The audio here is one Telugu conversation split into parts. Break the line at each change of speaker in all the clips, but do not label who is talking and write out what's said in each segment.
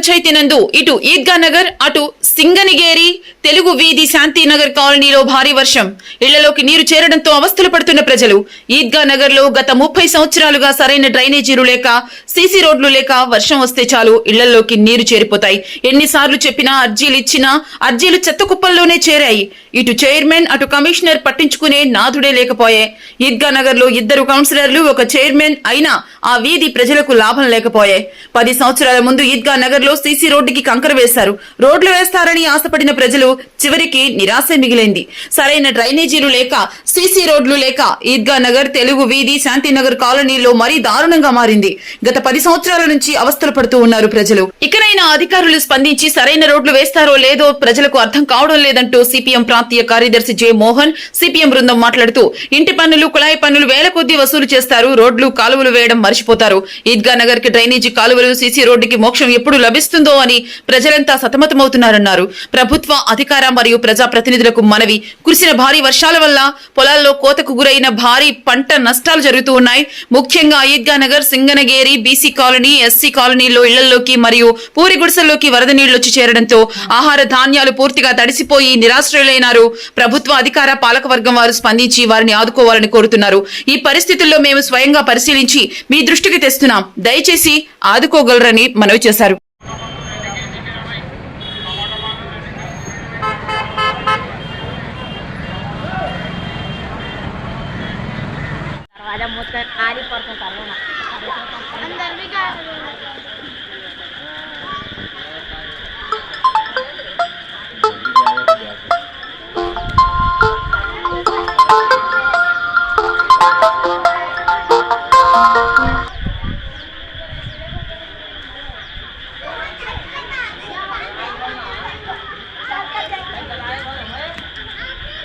పంచాయతీ నందు ఇటు ఈద్గా నగర్ అటు సింగనిగేరి తెలుగు వీధి శాంతినగర్ కాలనీలో భారీ వర్షం. ఇళ్ళలోకి నీరు చేరడంతో అవస్థలు పడుతున్న ప్రజలు. ఈద్గా నగర్లో గత ముప్పై సంవత్సరాలుగా సరైన డ్రైనేజీలు లేక సీసీ రోడ్లు లేక వర్షం వస్తే చాలు ఇళ్ళలోకి నీరు చేరిపోతాయి. ఎన్నిసార్లు చెప్పినా అర్జీలు ఇచ్చినా అర్జీలు చెత్త కుప్పల్లోనే చేరాయి. ఇటు చైర్మన్ అటు కమిషనర్ పట్టించుకునే నాథుడే లేకపోయే. ఈద్గా నగర్లో ఇద్దరు కౌన్సిలర్లు ఒక చైర్మన్ అయినా ఆ వీధి ప్రజలకు లాభం లేకపోయే. పది సంవత్సరాల ముందు ఈద్గా నగర్ లో సీసీ రోడ్డుకి కంకర వేశారు. రోడ్లు వేస్తారని ఆశపడిన ప్రజలు చివరికి నిరాశ మిగిలింది. సరైన డ్రైనేజీలు లేక సీసీ రోడ్లు లేక ఈద్గా నగర్ తెలుగు వీధి శాంతినగర్ కాలనీలో మరీ దారుణంగా మారింది. గత పది సంవత్సరాల నుంచి అవస్థలు పడుతూ ఉన్నారు ప్రజలు. ఇకనైనా అధికారులు స్పందించి సరైన రోడ్లు వేస్తారో లేదో ప్రజలకు అర్థం కావడం లేదంటూ సిపిఎం ప్రాంతీయ కార్యదర్శి జె మోహన్ సిపిఎం బృందం మాట్లాడుతూ ఇంటి పన్నులు కుళాయి పన్నులు వేల కొద్దీ వసూలు చేస్తారు. రోడ్లు కాలువలు వేయడం మర్చిపోతారు. ఈద్గా నగర్కి డ్రైనేజీ కాలువలు సీసీ రోడ్డుకి మోక్షం ఎప్పుడు లభిస్తుంది. అని ప్రజలంతా సతమతమవుతున్నారన్నారు. ప్రభుత్వ అధికార మరియు ప్రజా ప్రతినిధులకు మనవి. కురిసిన భారీ వర్షాల వల్ల పొలాల్లో కోతకు గురైన భారీ పంట నష్టాలు జరుగుతూ ఉన్నాయి. ముఖ్యంగా Eidgah Nagar Singanageri BC colony SC కాలనీలో ఇళ్ళలోకి మరియు పూరి గుడిసెల్లోకి వరద నీళ్ళు వచ్చి చేరడంతో ఆహార ధాన్యాలు పూర్తిగా తడిసిపోయి నిరాశ్రయులైనారు. ప్రభుత్వ అధికార పాలక వర్గం వారు స్పందించి వారిని ఆదుకోవాలని కోరుతున్నారు. ఈ పరిస్థితుల్లో మేము స్వయంగా పరిశీలించి మీ దృష్టికి తెస్తున్నాం. దయచేసి ఆదుకోగలరని మనవి చేశారు.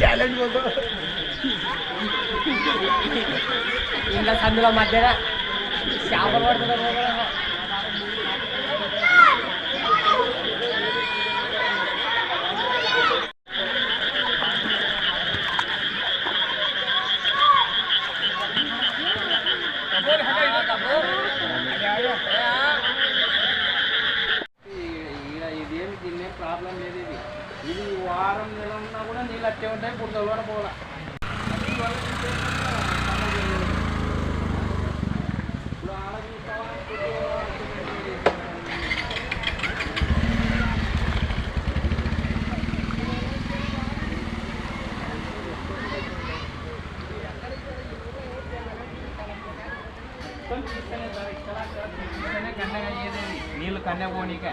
టాలెంట్
ఇంట్లో సందులో మధ్యన చేపలు పడుతున్నా వారం నెల ఉన్నా కూడా నీళ్ళు అట్టే ఉంటాయి బుడ్డలు కూడా పోలా. నీళ్ళు కన్య పోనీకే.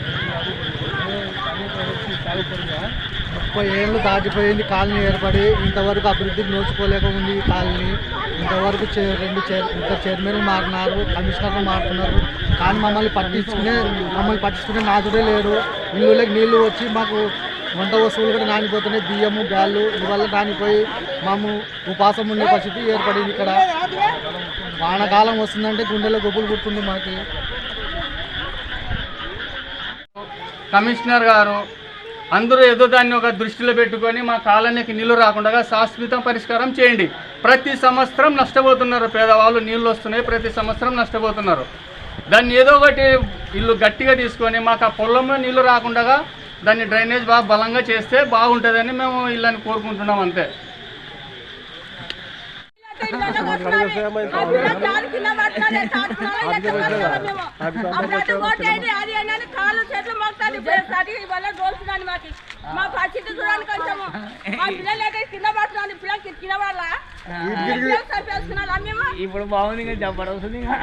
ముప్పై ఏళ్ళు దాటిపోయింది కాలనీ ఏర్పడి ఇంతవరకు అభివృద్ధికి నోచుకోలేక ఉంది ఈ కాలనీ. ఇంతవరకు చే- రెండు చైర్ ఇద్దరు చైర్మన్లు మారినారు కమిషనర్లు మారుతున్నారు. కానీ మమ్మల్ని పట్టించుకునే మమ్మల్ని పట్టించుకునే నాదుడే లేరు ఇల్లులకి నీళ్ళు వచ్చి మాకు వంట వస్తువులు కూడా నానిపోతున్నాయి. బియ్యము బ్యాళ్ళు ఇవల్ల నానిపోయి మాము ఉపాసం ఉండే పరిస్థితి ఏర్పడింది ఇక్కడ. వానకాలం వస్తుందంటే గుండెలో గొప్పలు పుడుతుంది మాకు.
కమిషనర్ గారు అందరూ ఏదో దాన్ని ఒక దృష్టిలో పెట్టుకొని మా కాలనీకి నీళ్ళు రాకుండా శాశ్వత పరిష్కారం చేయండి ప్రతి సంవత్సరం నష్టపోతున్నారు పేదవాళ్ళు నీళ్ళు వస్తున్నాయి ప్రతి సంవత్సరం నష్టపోతున్నారు దాన్ని ఏదో ఒకటి ఇల్లు గట్టిగా తీసుకొని మాకు ఆ పొలంలో నీళ్ళు రాకుండా దాన్ని డ్రైనేజ్ బాగా బలంగా చేస్తే బాగుంటుందని మేము ఇళ్ళని కోరుకుంటున్నాం అంతే
ఇంట్లోనే కూర్చున్నది. ఆ పిల్ల కాలు కింద పడుతున్నది, తాడుకున్నది, ఎట్లా పడుతున్నాం మేము? అప్పుడైతే ఓటేయండి, అది ఏంటి అని కాళ్ళు చేతులు మోగుతాది. ఇప్పుడు అది వల్ల దోలుతున్నాను మాకు. మా పరిస్థితి చూడండి కొంచెము. మా పిల్లలు అయితే కింద పడుతున్నాను, పిల్లలకి కింద పడాలా? పిల్లలు చంపేస్తున్నారు, మేము
ఇప్పుడు బాగుంది ఇంకా ఇంకా.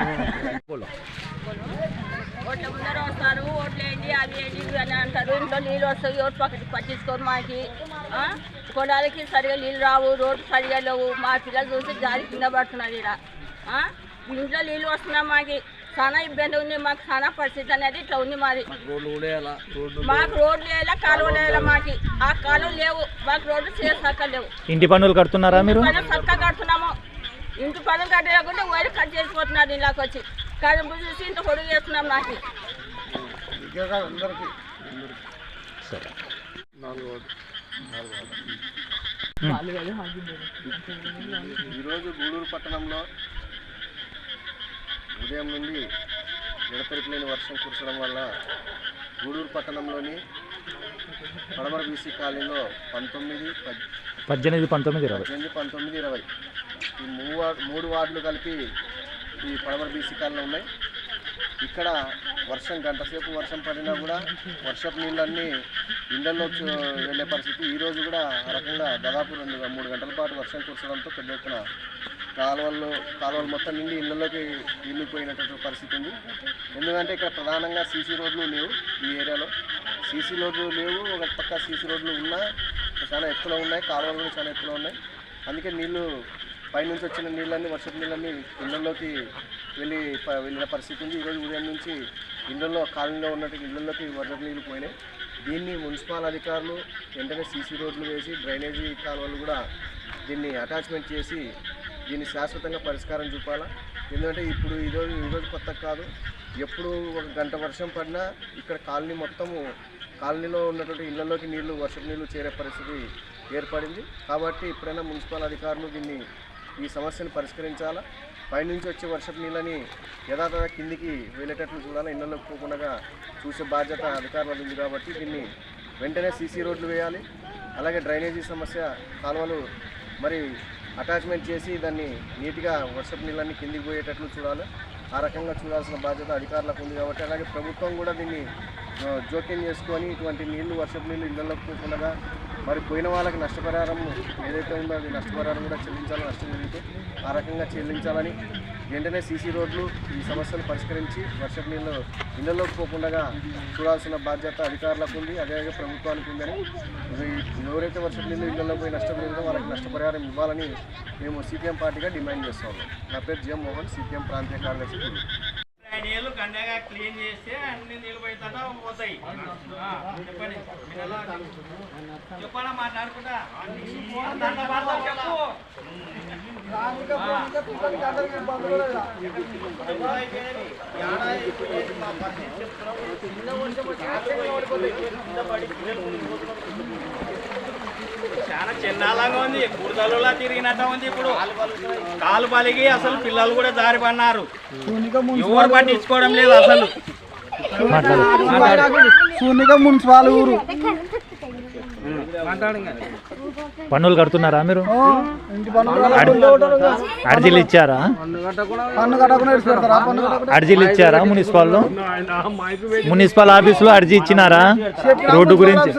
ఓట్ల ముందర వస్తారు ఓట్లు వేయండి అది ఇవి అని అంటారు. ఇంట్లో నీళ్ళు వస్తాయి ఓటు పక్కకి పట్టించుకోరు మాకి. ఆ? కొనాలకి సరిగా నీళ్ళు రావు రోడ్డు సరిగా లేవు. మా పిల్లలు చూసి జారి కింద పడుతున్నారు ఇక్కడ ఆ? ఇంట్లో నీళ్ళు వస్తున్నాయి మాకి. చాలా ఇబ్బంది ఉంది? మాకు చాలా పరిస్థితి అనేది ఇట్లా ఉంది మాది. మాకు రోడ్లు వేయాలా? కాలువలు వేయాలా మాకి? ఆ కాలువలు లేవు. మాకు రోడ్లు చేసాక లేవు.
ఇంటి పన్నులు కడుతున్నారా మీరు?
పనులు చక్కగా కడుతున్నాము. ఇంటి పనులు కట్టలేకుండా వైర్ కట్ చేసిపోతున్నారు ఇలాకి వచ్చి. కడుపు చూసి ఇంత పొడుగు చేస్తున్నాం నాకు
ఈరోజు గూడూరు పట్టణంలో ఉదయం నుండి ఎడతెరిపి లేని వర్షం కురచడం వల్ల గూడూరు పట్టణంలోని పడమర బీసీ కాలనీలో పంతొమ్మిది పద్-
పద్దెనిమిది పంతొమ్మిది ఇరవై.
పద్దెనిమిది పంతొమ్మిది ఇరవై. ఈ మూడు మూడు వార్డులు కలిపి ఈ పడమర బీసీ కాలనీ ఉన్నాయి. ఇక్కడ వర్షం గంట సేపు వర్షం పడినా కూడా వర్షపు నీళ్ళన్నీ ఇళ్ళలో వెళ్ళే పరిస్థితి. ఈ రోజు కూడా ఆ రకంగా దాదాపు రెండు మూడు గంటల పాటు వర్షం కురచడంతో పెద్ద ఎత్తున కాలువల్లో కాలువలు మొత్తం నిండి ఇళ్ళలోకి నీళ్ళు పరిస్థితి ఉంది. ఎందుకంటే ఇక్కడ ప్రధానంగా సీసీ రోడ్లు లేవు ఈ ఏరియాలో. సీసీ రోడ్లు లేవు ఒక పక్క సీసీ రోడ్లు ఉన్నా చాలా ఎత్తులో ఉన్నాయి కాలువలు కూడా చాలా ఎత్తులో ఉన్నాయి. అందుకే నీళ్ళు పైనుంచి వచ్చిన నీళ్ళన్నీ వర్షపు నీళ్ళన్నీ ఇళ్ళలోకి వెళ్ళి ప- వెళ్ళిన పరిస్థితి ఉంది. ఈరోజు ఉదయం నుంచి ఇళ్ళల్లో కాలనీలో ఉన్నట్టు ఇళ్ళల్లోకి వర్షపు నీళ్ళు పోయినాయి. దీన్ని మున్సిపల్ అధికారులు వెంటనే సీసీ రోడ్లు వేసి డ్రైనేజీ కాలువలు కూడా దీన్ని అటాచ్మెంట్ చేసి దీన్ని శాశ్వతంగా పరిష్కారం చూపాలా? ఎందుకంటే ఇప్పుడు ఈరోజు ఈరోజు కొత్త కాదు. ఎప్పుడు ఒక గంట వర్షం పడినా ఇక్కడ కాలనీ మొత్తము కాలనీలో ఉన్నటువంటి ఇళ్ళలోకి నీళ్ళు వర్షపు నీళ్ళు చేరే పరిస్థితి ఏర్పడింది. కాబట్టి ఇప్పుడైనా మున్సిపల్ అధికారులు దీన్ని ఈ సమస్యను పరిష్కరించాలా? పైనుంచి వచ్చే వర్షపు నీళ్ళని యథాతథ కిందికి వెళ్ళేటట్లు చూడాలి? ఇళ్ళలోకి పోకుండా చూసే బాధ్యత అధికారులు ఉంది కాబట్టి దీన్ని వెంటనే సీసీ రోడ్లు వేయాలి. అలాగే డ్రైనేజీ సమస్య కాలువలు మరి అటాచ్మెంట్ చేసి దాన్ని నీట్గా వర్షపు నీళ్ళని కిందికి పోయేటట్లు చూడాలి. ఆ రకంగా చూడాల్సిన బాధ్యత అధికారులకు ఉంది కాబట్టి అలాగే ప్రభుత్వం కూడా దీన్ని జోక్యం చేసుకొని ఇటువంటి నీళ్ళు వర్షపు నీళ్ళు ఇళ్ళలోకి పోకుండా మరి పోయిన వాళ్ళకి నష్టపరిహారం ఏదైతే ఉందో అది నష్టపరిహారం కూడా చెల్లించాలి నష్టం జరిగితే ఆ రకంగా చెల్లించాలని వెంటనే సీసీ రోడ్లు ఈ సమస్యను పరిష్కరించి వర్షపు నీళ్ళు ఇళ్ళలోకి పోకుండా చూడాల్సిన బాధ్యత అధికారులకు ఉంది అదేవిధంగా ప్రభుత్వానికి ఉందని. ఎవరైతే వర్షపు నీళ్ళు ఇళ్ళలో పోయి నష్టపోయిందో వాళ్ళకి నష్టపరిహారం ఇవ్వాలని మేము సిపిఎం పార్టీగా డిమాండ్ చేస్తాము నా పేరు జిఎం మోహన్ సిపిఎం ప్రాంతీయ కార్యదర్శి
క్లీన్ చేస్తే అన్ని నీళ్ళు పోయితే పోతాయి. ఆ, చెప్పండి. మీరు ఎలా? చెప్పాలా మాట్లాడుకుంటా? చెప్పు. చిన్నాలంగా ఉంది బురదలులా తిరిగినట్టు ఉంది ఇప్పుడు. కాలు పలిగి అసలు పిల్లలు కూడా దారి పన్నారు ఎవరు పట్టించుకోవడం లేదు అసలు.
మున్సిపల్ ఊరు.
పన్నులు కడుతున్నారా మీరు? అర్జీలు ఇచ్చారా? అర్జీలు ఇచ్చారా మున్సిపాల్లో? మున్సిపల్ ఆఫీసులో అర్జీ ఇచ్చినారా? రోడ్డు గురించి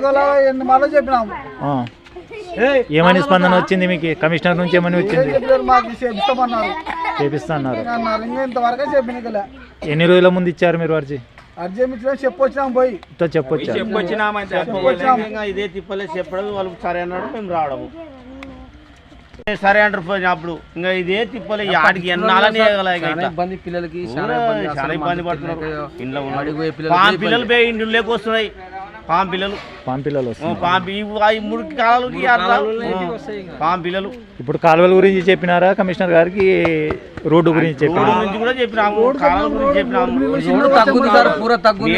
ఎన్ని మళ్ళీ చెప్పినాము
ఆ. ఏమని స్పందన వచ్చింది మీకు? కమిషనర్ నుంచి ఏమని వచ్చింది? చేపిస్తున్నారు. ఎన్ని రోజుల ముందు ఇచ్చారు మీరు అర్జీ?
అర్జెంట్ ఇచ్చిన చెప్పొచ్చినాం పోయి.
చెప్పొచ్చా
ఇంకా ఇదే తిప్పలే చెప్పడం వాళ్ళు సరే అన్నాడు మేము రావడము. సరే అంటారు అప్పుడు. ఇంకా ఇదే తిప్పలే ఆడికి ఎన్నాలని
ఇబ్బంది పిల్లలకి
చాలా ఇబ్బంది పడుతున్నారు. ఇంట్లో పిల్లలు పోయి ఇంట్లోకి వస్తున్నాయి. పాం పిల్లలు
పాం పిల్లలు
ఓ,
వస్తున్నారు
పాం పి- ఇవి ఆ మురికి కాలాలకి అట్లా ఓ, పాం పిల్లలు
ఇప్పుడు కాలువల గురించి చెప్పినారా? కమిషనర్ గారికి రోడ్డు గురించి
రోడ్డు
చెప్పినారా?
గురించి కూడా చెప్పినాము. కాలాల గురించి చెప్పినాము.
తగ్గుంది సార్ పూర తగ్గుంది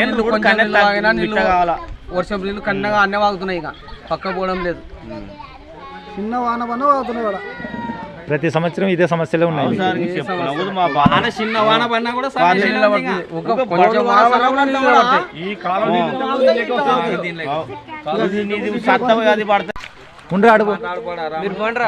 వర్షం నీళ్ళు కన్నగా అన్నీ వాగుతున్నాయి ఇక. పక్క పోవడం లేదు.
చిన్న వాన పన్ను అవుతున్నాయి కూడా
ప్రతి సంవత్సరం ఇదే సమస్యలే ఉన్నాయి ఉండ్రి అడుగు
ఇప్పుడు కూడా